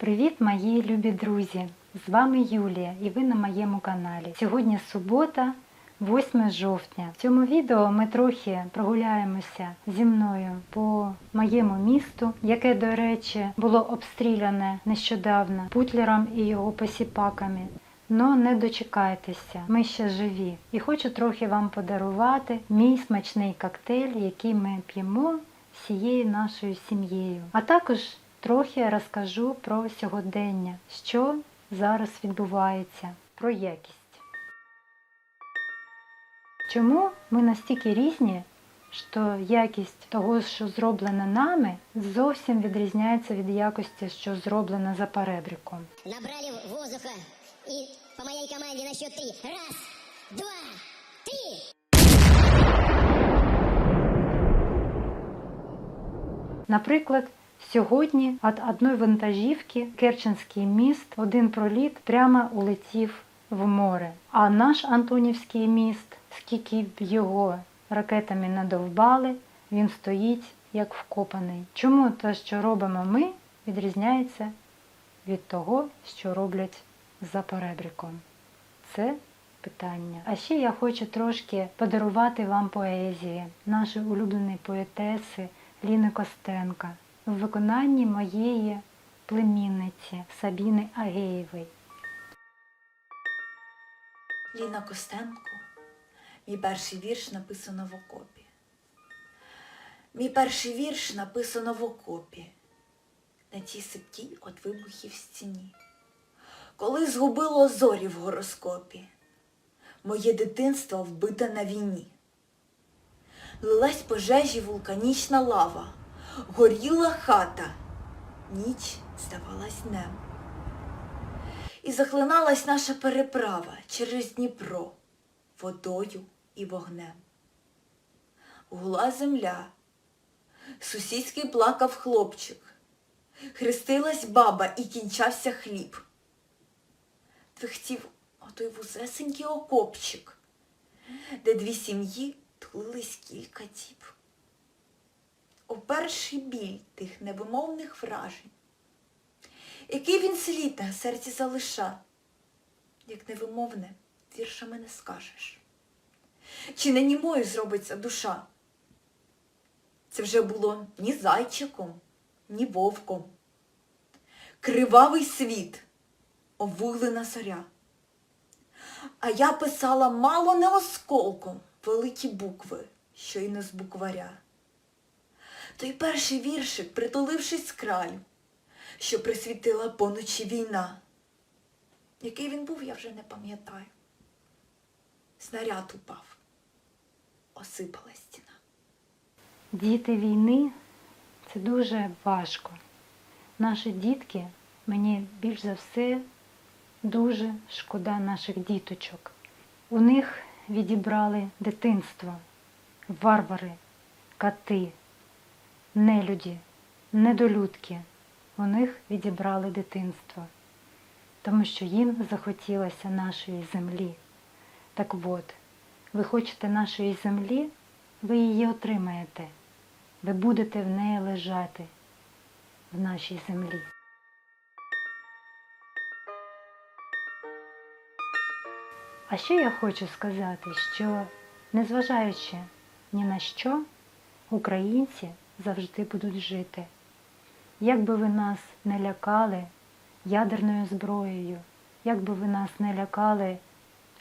Привіт, мої любі друзі! З вами Юлія і ви на моєму каналі. Сьогодні субота, 8 жовтня. В цьому відео ми трохи прогуляємося зі мною по моєму місту, яке, до речі, було обстріляне нещодавно путлером і його посіпаками. Но не дочекайтеся, ми ще живі. І хочу трохи вам подарувати мій смачний коктейль, який ми п'ємо всією нашою сім'єю. А також трохи розкажу про сьогодення, що зараз відбувається, про якість. Чому ми настільки різні, що якість того, що зроблено нами, зовсім відрізняється від якості, що зроблено за перебріком. Набрали воздуха и по моей команде на счет три. Раз, два, три. Наприклад, сьогодні від одної вантажівки Керченський міст один проліт прямо улетів в море. А наш Антонівський міст, скільки б його ракетами надовбали, він стоїть як вкопаний. Чому те, що робимо ми, відрізняється від того, що роблять за перебріком? Це питання. А ще я хочу трошки подарувати вам поезії нашої улюбленої поетеси Ліни Костенка в виконанні моєї племінниці Сабіни Агеєвої. Ліна Костенко, мій перший вірш написано в окопі. Мій перший вірш написано в окопі, на тій сипкій от вибухів стіні. Коли згубило зорі в гороскопі, моє дитинство вбите на війні. Лилась пожежі вулканічна лава, горіла хата, ніч здавалась днем. І захлиналась наша переправа через Дніпро водою і вогнем. Гула земля, сусідський плакав хлопчик, хрестилась баба і кінчався хліб. Твихтів отой вузесенький окопчик, де дві сім'ї тулились кілька діб. Перший біль тих невимовних вражень який він слід на серці залиша, як невимовне, віршами не скажеш. Чи не німою зробиться душа? Це вже було ні зайчиком, ні вовком. Кривавий світ, овуглена зоря. А я писала мало не осколком великі букви, що й не з букваря. Той перший віршик, притулившись краю, що присвітила поночі війна. Який він був, я вже не пам'ятаю. Снаряд упав, осипала стіна. Діти війни це дуже важко. Наші дітки, мені більш за все дуже шкода наших діточок. У них відібрали дитинство, варвари, кати, нелюді, недолюдки. У них відібрали дитинство, тому що їм захотілося нашої землі. Так от, ви хочете нашої землі, ви її отримаєте. Ви будете в неї лежати в нашій землі. А ще я хочу сказати, що незважаючи ні на що, українці завжди будуть жити. Як би ви нас не лякали ядерною зброєю, як би ви нас не лякали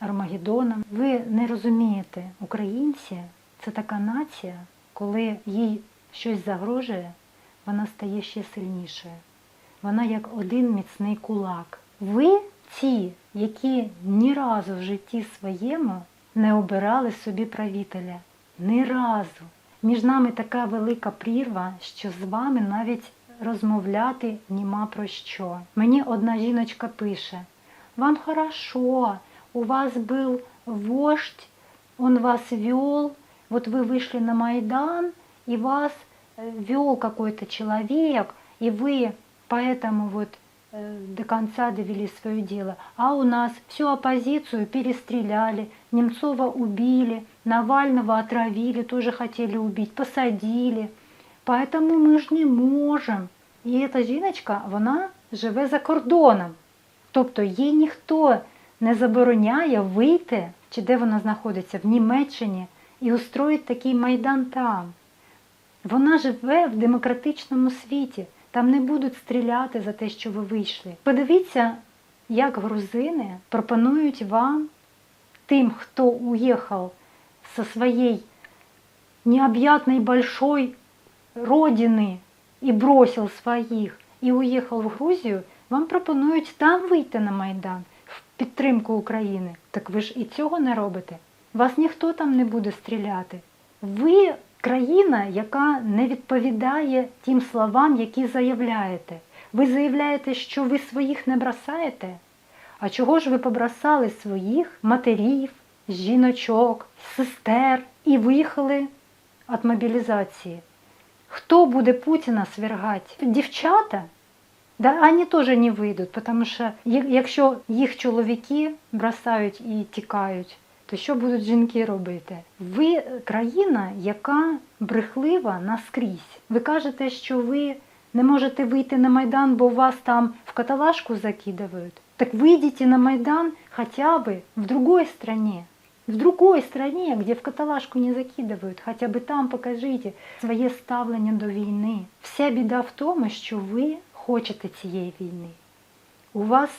Армагеддоном, ви не розумієте, українці це така нація, коли їй щось загрожує, вона стає ще сильнішою. Вона як один міцний кулак. Ви ті, які ні разу в житті своєму не обирали собі правителя. Ні разу. Між нами така велика прірва, що з вами навіть розмовляти нема про що. Мені одна жіночка пише: Вам хорошо, у вас был вождь, он вас вел, вот вы вышли на Майдан, и вас э, вел какой-то человек, и вы поэтому вот э, до конца довели свое дело. А у нас всю оппозицию перестреляли, Немцова убили, Навального отравили, тоже хотели убить, посадили. Поэтому мы же не можем. І ця жіночка, вона живе за кордоном. Тобто їй ніхто не забороняє вийти, чи де вона знаходиться, в Німеччині, і устроїть такий майдан там. Вона живе в демократичному світі. Там не будуть стріляти за те, що ви вийшли. Подивіться, як грузини пропонують вам, тим, хто уїхав со своєї необъятной большой родины и бросил своїх і уїхав в Грузію, вам пропонують там вийти на Майдан в підтримку України. Так ви ж і цього не робите. Вас ніхто там не буде стріляти. Ви країна, яка не відповідає тим словам, які заявляєте. Ви заявляєте, що ви своїх не бросаєте. А чого ж ви побросали своїх матерів, жіночок, сестер і виїхали від мобілізації? Хто буде Путіна свергати? Дівчата? Да, вони теж не вийдуть, тому що якщо їх чоловіки бросають і тікають, то що будуть жінки робити? Ви країна, яка брехлива наскрізь. Ви кажете, що ви не можете вийти на Майдан, бо вас там в каталажку закидывают. Так выйдите на Майдан хотя бы в другой стране. В другой стране, где в каталажку не закидывают, хотя бы там покажите своє ставлення до війни. Вся біда в тому, що ви хочете цієї війни. У вас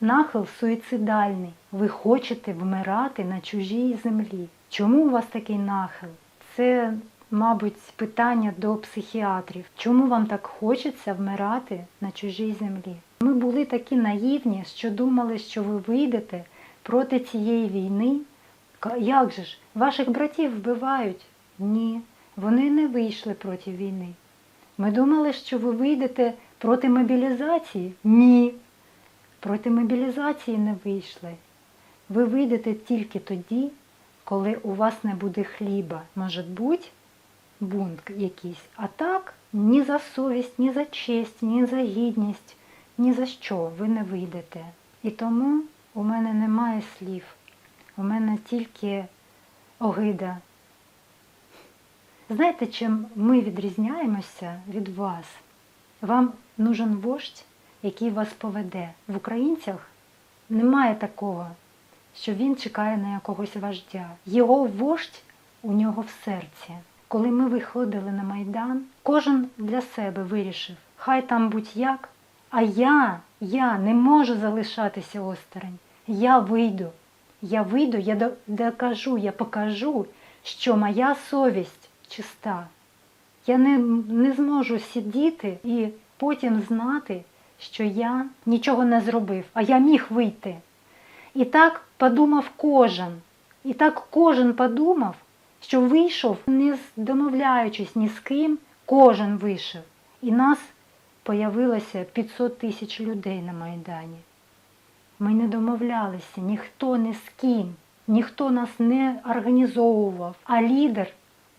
нахил суїцидальний. Ви хочете вмирати на чужій землі. Чому у вас такий нахил? Це, мабуть, питання до психіатрів. Чому вам так хочеться вмирати на чужій землі? Ми були такі наївні, що думали, що ви вийдете проти цієї війни. Як же ж? Ваших братів вбивають? Ні, вони не вийшли проти війни. Ми думали, що ви вийдете проти мобілізації? Ні. Проти мобілізації не вийшли. Ви вийдете тільки тоді, коли у вас не буде хліба. Може бути бунт якийсь. А так ні за совість, ні за честь, ні за гідність, ні за що ви не вийдете. І тому у мене немає слів. У мене тільки огида. Знаєте, чим ми відрізняємося від вас? Вам нужен вождь, який вас поведе. В українцях немає такого, що він чекає на якогось вождя. Його вождь у нього в серці. Коли ми виходили на Майдан, кожен для себе вирішив, хай там будь-як, а я, я не можу залишатися осторонь. Я вийду. Я вийду, я докажу, я покажу, що моя совість чиста. Я не, не зможу сидіти і потім знати, що я нічого не зробив, а я міг вийти. І так подумав кожен. І так кожен подумав, що вийшов, не домовляючись ні з ким, кожен вийшов. І нас появилося 500 тисяч людей на Майдані. Ми не домовлялися, ніхто не з ким, ніхто нас не організовував. А лідер,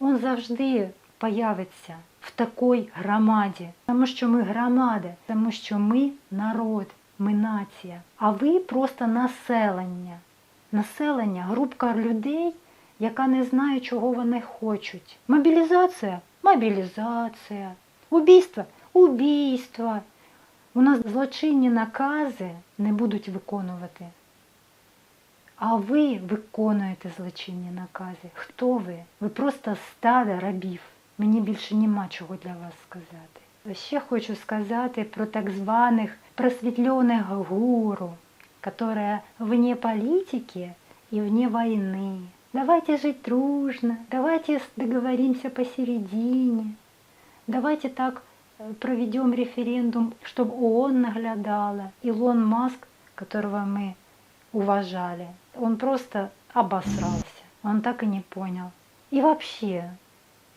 він завжди появиться в такій громаді, тому що ми громада, тому що ми народ, ми нація. А ви просто населення. Населення, групка людей, яка не знає, чого вони хочуть. Мобілізація мобілізація. Убійство убійство. У нас злочинні накази не будуть виконувати. А ви виконуєте злочинні накази. Хто ви? Ви просто стадо рабів. Мені більше нема чого для вас сказати. Ще хочу сказати про так званих просвітлених гуру, которые вне политики и вне войны. Давайте жить дружно, давайте договоримся посередине, давайте так э, проведем референдум, чтобы ООН наглядала. Илон Маск, которого мы уважали, он просто обосрался. Он так и не понял. И вообще,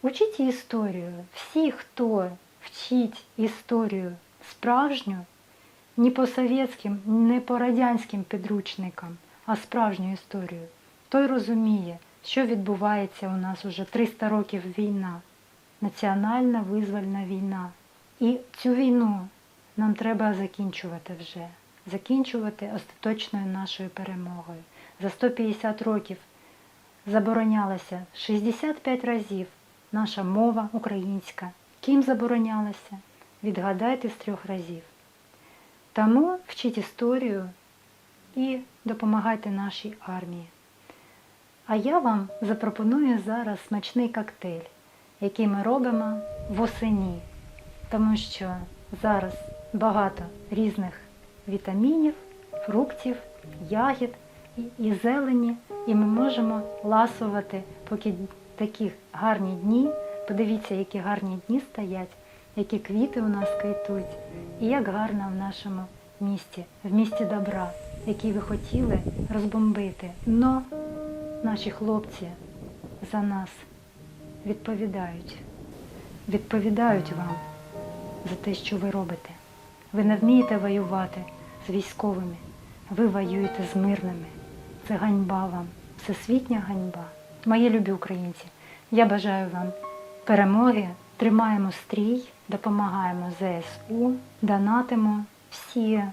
учите історію. Всі, хто вчить історію справжню, не по совєтським, не по радянським підручникам, а справжню історію, той розуміє, що відбувається у нас уже 300 років війна, національна визвольна війна. І цю війну нам треба закінчувати вже, закінчувати остаточною нашою перемогою. За 150 років заборонялася 65 разів наша мова українська. Ким заборонялася? Відгадайте з трьох разів. Тому вчіть історію і допомагайте нашій армії. А я вам запропоную зараз смачний коктейль, який ми робимо восені, тому що зараз багато різних вітамінів, фруктів, ягід і- зелені, і ми можемо ласувати, поки такі гарні дні. Подивіться, які гарні дні стоять, які квіти у нас квітуть, і як гарно в нашому місті, в місті добра, який ви хотіли розбомбити. Но наші хлопці за нас відповідають. Відповідають вам за те, що ви робите. Ви не вмієте воювати з військовими, ви воюєте з мирними. Це ганьба вам, всесвітня ганьба. Мої любі українці, я бажаю вам перемоги, тримаємо стрій, допомагаємо ЗСУ, донатимо. Всі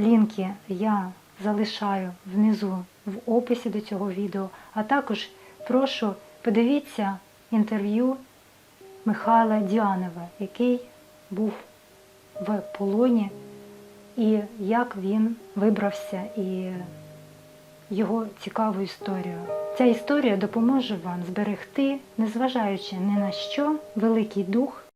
лінки я залишаю внизу в описі до цього відео, а також прошу подивіться інтерв'ю Михайла Діанова, який був в полоні, і як він вибрався, і його цікаву історію. Ця історія допоможе вам зберегти, незважаючи ні на що, великий дух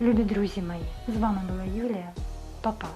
Любі друзі мої, з вами була Юлія, Па-па!